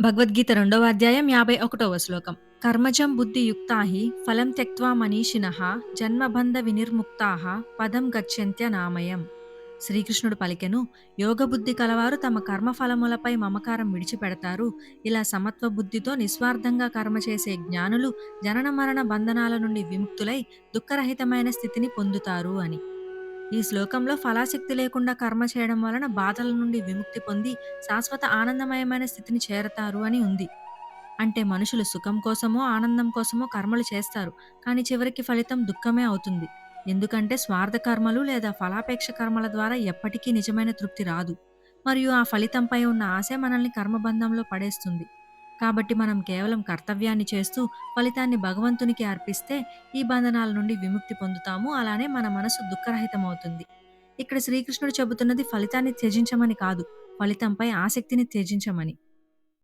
భగవద్గీత రెండవ అధ్యాయం యాభై ఒకటవ శ్లోకం. కర్మజం బుద్ధి యుక్తాహి ఫలం త్యక్వా మనీషినః జన్మబంధ వినిర్ముక్తాహ పదం గచ్చంత్య నామయం. శ్రీకృష్ణుడు పలికెను యోగబుద్ధి కలవారు తమ కర్మఫలములపై మమకారం విడిచిపెడతారు. ఇలా సమత్వ బుద్ధితో నిస్వార్థంగా కర్మ చేసే జ్ఞానులు జనన మరణ బంధనాల నుండి విముక్తులై దుఃఖరహితమైన స్థితిని పొందుతారు అని. ఈ శ్లోకంలో ఫలాశక్తి లేకుండా కర్మ చేయడం వలన బాధల నుండి విముక్తి పొంది శాశ్వత ఆనందమయమైన స్థితిని చేరతారు అని ఉంది. అంటే మనుషులు సుఖం కోసమో ఆనందం కోసమో కర్మలు చేస్తారు. కానీ చివరికి ఫలితం దుఃఖమే అవుతుంది. ఎందుకంటే స్వార్థ కర్మలు లేదా ఫలాపేక్ష కర్మల ద్వారా ఎప్పటికీ నిజమైన తృప్తి రాదు. మరియు ఆ ఫలితంపై ఉన్న ఆశ మనల్ని కర్మబంధంలో పడేస్తుంది. కాబట్టి మనం కేవలం కర్తవ్యాన్ని చేస్తూ ఫలితాన్ని భగవంతునికి అర్పిస్తే ఈ బంధనాల నుండి విముక్తి పొందుతాము. అలానే మన మనసు దుఃఖరహితమవుతుంది. ఇక్కడ శ్రీకృష్ణుడు చెబుతున్నది ఫలితాన్ని త్యజించమని కాదు ఫలితంపై ఆసక్తిని త్యజించమని.